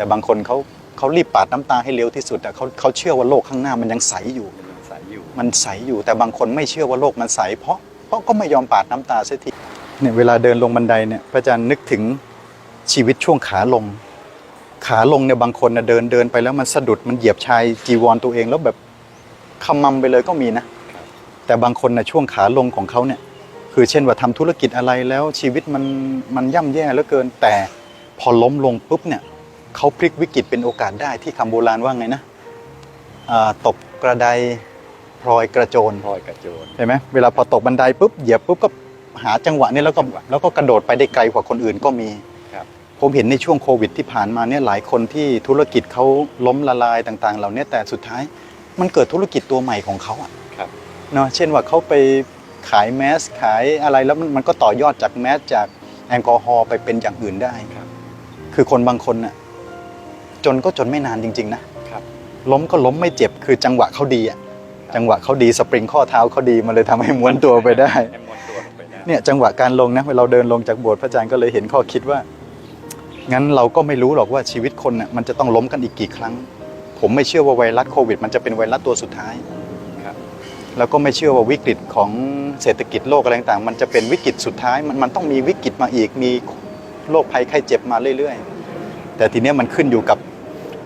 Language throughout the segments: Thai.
แต่บางคนเขาเขารีบปาดน้ำตาให้เร็วที่สุดอะเขาเขาเชื่อว่าโลกข้างหน้ามันยังใสอยู่มันยังใสอยู่ มันใสอยู่ แต่บางคนไม่เชื่อว่าโลกมันใส เพราะเพราะก็ไม่ยอมปาดน้ำตาเสียทีเนี่ยเวลาเดินลงบันไดเนี่ยพระอาจารย์นึกถึงชีวิตช่วงขาลง ขาลงเนี่ยบางคนนะเดินเดินไปแล้วมันสะดุดมันเหยียบชายจีวรตัวเองแล้วแบบขมำไปเลยก็มีนะ แต่บางคนนะช่วงขาลงของเขาเนี่ยคือเช่นว่าทำธุรกิจอะไรแล้วชีวิตมันมันย่ำแย่เหลือเกิน แต่พอล้มลงปุ๊บเนี่ย เขาพลิกวิกฤตเป็นโอกาสได้ที่คำโบราณว่าไงนะอ่าตบกระไดพลอยกระโจนพลอยกระโจนเห็นไหมเวลาพอตกบันไดปุ๊บเหยียบปุ๊บก็หาจังหวะนี้แล้วก็จังหวะแล้วก็กระโดดไปได้ไกลกว่าคนอื่นก็มีครับผมเห็นในช่วงโควิดที่ผ่านมาเนี่ยหลายคนที่ธุรกิจเขาล้มละลายต่าง ๆ เหล่านี้แต่สุดท้ายมันเกิดธุรกิจตัวใหม่ของเขาอะครับเนาะเช่นว่าเขาไปขายแมสขายอะไรแล้วมันมันก็ต่อยอดจากแมสจากแอลกอฮอล์ไปเป็นอย่างอื่นได้ครับ คือคนบางคนน่ะ จนก็จนไม่นานจริง ๆ นะครับ ล้มก็ล้มไม่เจ็บคือจังหวะเขาดีอะจังหวะเขาดีสปริงข้อเท้าเขาดีมันเลยทำให้ม้วนตัวไปได้ ให้ม้วนตัวลงไปได้ เนี่ยจังหวะการลงนะเวลาเราเดินลงจากโบสถ์พระอาจารย์ก็เลยเห็นข้อคิดว่า งั้นเราก็ไม่รู้หรอกว่าชีวิตคนน่ะมันจะต้องล้มกันอีกกี่ครั้ง ผมไม่เชื่อว่าไวรัสโควิด มันจะเป็นไวรัสตัวสุดท้ายครับ แล้วก็ไม่เชื่อว่าวิกฤตของเศรษฐกิจโลกอะไรต่างๆมันจะเป็นวิกฤตสุดท้ายมันมันต้องมีวิกฤตมาอีกมีโรคภัยไข้เจ็บมาเรื่อยๆ แต่ทีเนี้ยมันขึ้นอยู่กับ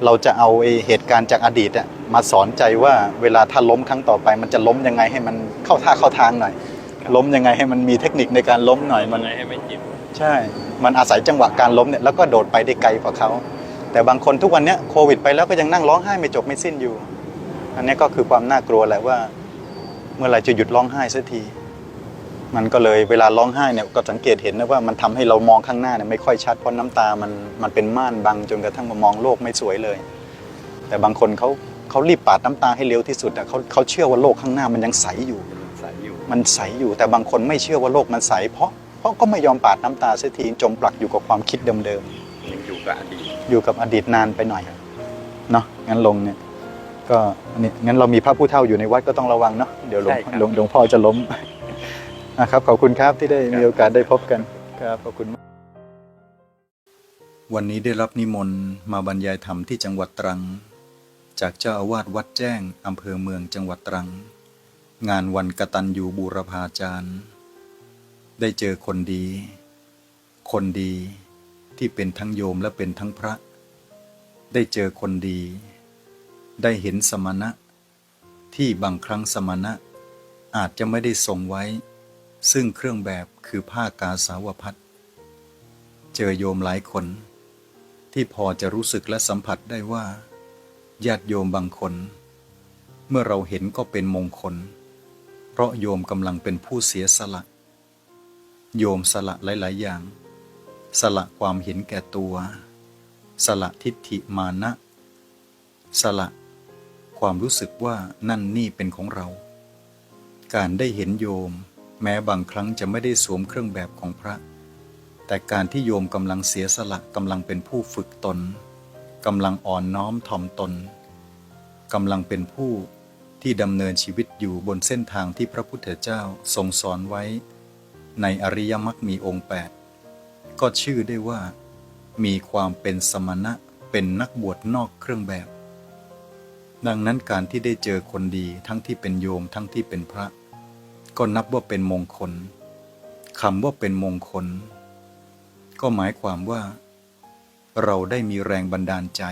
เราจะเอาไอ้เหตุการณ์จากอดีตอะมาสอนใจว่าเวลาถ้าล้มครั้งต่อไป มันจะล้มยังไงให้มันเข้าท่าเข้าทางหน่อย ล้มยังไงให้มันมีเทคนิคในการล้มหน่อยมันไงให้ไม่เจ็บใช่ มันอาศัยจังหวะการล้มเนี่ยแล้วก็โดดไปได้ไกลกว่าเขาแต่บางคนทุกวันเนี้ยโควิดไปแล้วก็ยังนั่งร้องไห้ไม่จบไม่สิ้นอยู่ อันนี้ก็คือความน่ากลัวแหละว่า เมื่อไหรจะหยุดร้องไห้สักที มันก็เลยเวลาร้องไห้เนี่ยก็สังเกตเห็นนะว่ามันทำให้เรามองข้างหน้าเนี่ยไม่ค่อยชัดเพราะน้ำตามันมันเป็นม่านบังจนกระทั่งมามองโลกไม่สวยเลย แต่บางคนเขาเขารีบปาดน้ำตาให้เร็วที่สุดอะเขาเขาเชื่อว่าโลกข้างหน้ามันยังใสอยู่มันยังใสอยู่มันใสอยู่แต่บางคนไม่เชื่อว่าโลกมันใสเพราะเพราะก็ไม่ยอมปาดน้ำตาเสียทีจมปลักอยู่กับความคิดเดิมยังอยู่กับอดีตๆอยู่กับอดีตนานไปหน่อยเนาะงั้นลงเนี่ยก็อันนี้งั้นเรามีพระผู้เฒ่าอยู่ในวัดก็ต้องระวังเนาะเดี๋ยวหลวงใช่ครับหลวงหลวงพ่อจะล้ม นะครับขอบคุณครับที่ได้มีโอกาสได้พบกันครับขอบคุณมากวันนี้ได้รับนิมนต์มาบรรยายธรรมที่จังหวัดตรัง จากเจ้าอาวาสวัดแจ้งอำเภอเมืองจังหวัดตรัง งานวันกตัญญูบูรพาจารย์ ได้เจอคนดี คนดีที่เป็นทั้งโยมและเป็นทั้งพระ ได้เจอคนดี ได้เห็นสมณะ ที่บางครั้งสมณะอาจจะไม่ได้ทรงไว้ ซึ่งเครื่องแบบคือผ้ากาสาวพัดเจอโยมหลายคน ที่พอจะรู้สึกและสัมผัสได้ว่า ญาติโยมบางคน เมื่อเราเห็นก็เป็นมงคล เพราะโยมกำลังเป็นผู้เสียสละ โยมสละหลาย ๆ อย่าง สละความเห็นแก่ตัว สละทิฏฐิมานะ สละความรู้สึกว่านั่นนี่เป็นของเรา การได้เห็นโยม แม้บางครั้งจะไม่ได้สวมเครื่องแบบของพระ แต่การที่โยมกำลังเสียสละกำลังเป็นผู้ฝึกตนกำลังอ่อนน้อมถ่อมตนกำลังเป็นผู้ที่ดำเนินชีวิตอยู่บนเส้นทางที่พระพุทธเจ้าทรงสอนไว้ ในอริยมรรคมีองค์ 8 ก็ชื่อได้ว่า มีความเป็นสมณะเป็นนักบวชนอกเครื่องแบบ ดังนั้นการที่ได้เจอคนดีทั้งที่เป็นโยมทั้งที่เป็นพระ ก็นับว่าเป็นมงคลคำว่าเป็นมงคล ก็หมายความว่า เราได้มีแรงบันดาลใจ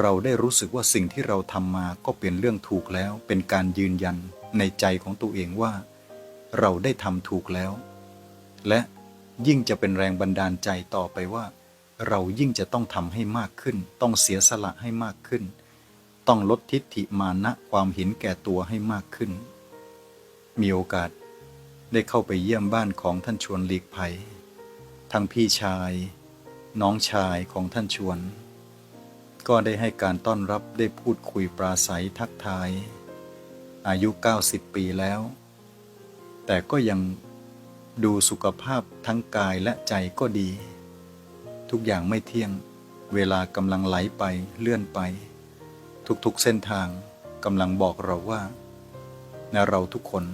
เราได้รู้สึกว่าสิ่งที่เราทำมาก็เป็นเรื่องถูกแล้ว เป็นการยืนยันในใจของตัวเองว่า เราได้ทำถูกแล้ว และยิ่งจะเป็นแรงบันดาลใจต่อไปว่า เรายิ่งจะต้องทำให้มากขึ้น ต้องเสียสละให้มากขึ้น ต้องลดทิฏฐิมานะความเห็นแก่ตัวให้มากขึ้น มีโอกาสได้เข้าไปเยี่ยมบ้านของท่านชวนหลีกภัย ทั้งพี่ชาย น้องชายของท่านชวน ก็ได้ให้การต้อนรับได้พูดคุยปราศัยทักทาย อายุ 90 ปีแล้ว แต่ก็ยังดูสุขภาพทั้งกายและใจก็ดี ทุกอย่างไม่เที่ยง เวลากำลังไหลไปเลื่อนไป ทุกๆเส้นทางกำลังบอกเราว่า ในเราทุกคน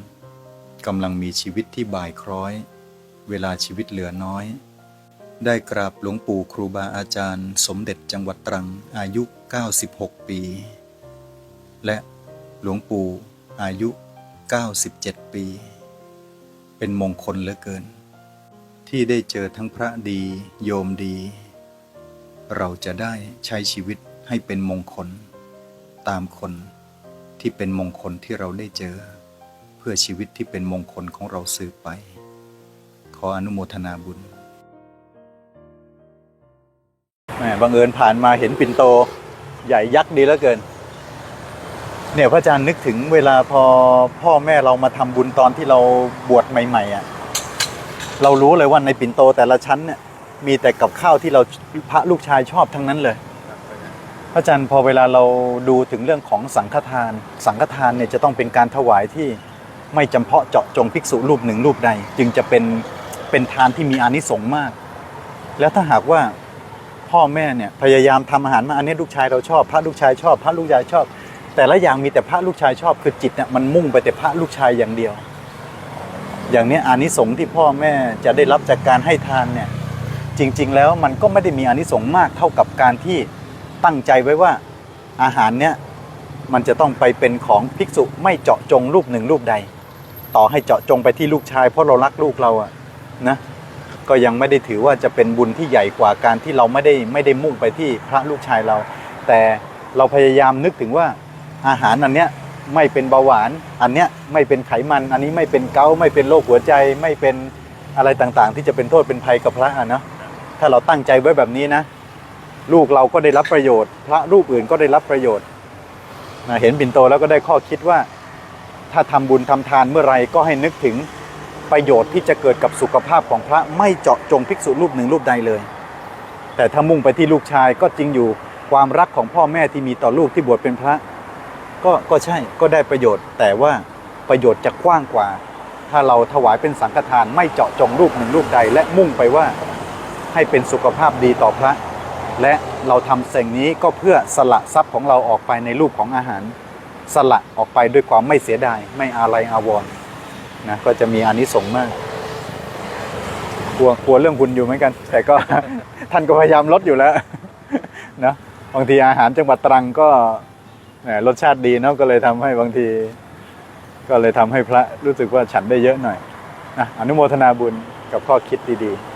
กำลังมีชีวิตที่บ่ายคล้อย เวลาชีวิตเหลือน้อย ได้กราบหลวงปู่ครูบาอาจารย์ สมเด็จจังหวัดตรังอายุ 96 ปี และหลวงปู่อายุ 97 ปี เป็นมงคลเหลือเกิน ที่ได้เจอทั้งพระดีโยมดี เราจะได้ใช้ชีวิตให้เป็นมงคล ตามคนที่เป็นมงคลที่เราได้เจอ พื่อชีวิตที่เป็นมงคลของเราสืบไป ขออนุโมทนาบุญแหมบังเอิญผ่านมาเห็นปิ่นโตใหญ่ยักษ์ดีเหลือเกิน เนี่ยพระอาจารย์นึกถึงเวลาพอพ่อแม่เรามาทำบุญตอนที่เราบวชใหม่ ๆอะเรารู้เลยว่าในปิ่นโตแต่ละชั้นเนี่ยมีแต่กับข้าวที่เราพระลูกชายชอบทั้งนั้นเลยพระอาจารย์พอเวลาเราดูถึงเรื่องของสังฆทาน สังฆทานเนี่ยจะต้องเป็นการถวายที่ ไม่จำเพาะเจาะจงภิกษุรูปหนึ่งรูปใด จึงจะเป็นเป็นทานที่มีอานิสงส์มาก แล้วถ้าหากว่าพ่อแม่เนี่ยพยายามทำอาหารมาอันนี้ลูกชายเราชอบ พระลูกชายชอบ พระลูกชายชอบ แต่ละอย่างมีแต่พระลูกชายชอบคือจิตเนี่ยมันมุ่งไปแต่พระลูกชายอย่างเดียว อย่างเนี้ยอานิสงส์ที่พ่อแม่จะได้รับจากการให้ทานเนี่ยจริง ๆ แล้วมันก็ไม่ได้มีอานิสงส์มากเท่ากับการที่ตั้งใจไว้ว่าอาหารเนี่ยมันจะต้องไปเป็นของภิกษุไม่เจาะจงรูปหนึ่งรูปใด ต่อให้เจาะจงไปที่ลูกชาย เพราะเรารักลูกเราอะนะก็ยังไม่ได้ถือว่าจะเป็นบุญที่ใหญ่กว่าการที่เราไม่ได้ไม่ได้มุ่งไปที่พระลูกชายเรา แต่เราพยายามนึกถึงว่าอาหารอันเนี้ยไม่เป็นเบาหวาน อันเนี้ยไม่เป็นไขมัน อันนี้ไม่เป็นเกาไม่เป็นโรคหัวใจไม่เป็นอะไรต่างๆ ที่จะเป็นโทษเป็นภัยกับพระอะเนาะถ้าเราตั้งใจไว้แบบนี้นะ ลูกเราก็ได้รับประโยชน์ พระรูปอื่นก็ได้รับประโยชน์เห็นบินโตแล้วก็ได้ข้อคิดว่า ถ้าทำบุญทำทานเมื่อไรก็ให้นึกถึงประโยชน์ที่จะเกิดกับสุขภาพของพระไม่เจาะจงภิกษุรูปหนึ่งรูปใดเลย แต่ถ้ามุ่งไปที่ลูกชายก็จริงอยู่ความรักของพ่อแม่ที่มีต่อลูกที่บวชเป็นพระ ก็ก็ใช่ก็ได้ประโยชน์ แต่ว่าประโยชน์จะกว้างกว่า ถ้าเราถวายเป็นสังฆทานไม่เจาะจงรูปหนึ่งรูปใด และมุ่งไปว่าให้เป็นสุขภาพดีต่อพระ และเราทำสิ่งนี้ก็เพื่อสละทรัพย์ของเราออกไปในรูปของอาหาร สละออกไปด้วยความไม่เสียดาย ไม่อาลัยอาวรณ์นะก็จะมีอานิสงส์มากกลัวกลัวเรื่องบุญอยู่เหมือนกัน แต่ก็ท่านก็พยายามลดอยู่แล้วนะบางทีอาหารจังหวัดตรังก็รสชาติดีเนาะก็เลยทำให้บางที ก็เลยทำให้พระรู้สึกว่าฉันได้เยอะหน่อยนะอนุโมทนาบุญกับข้อคิดดีๆ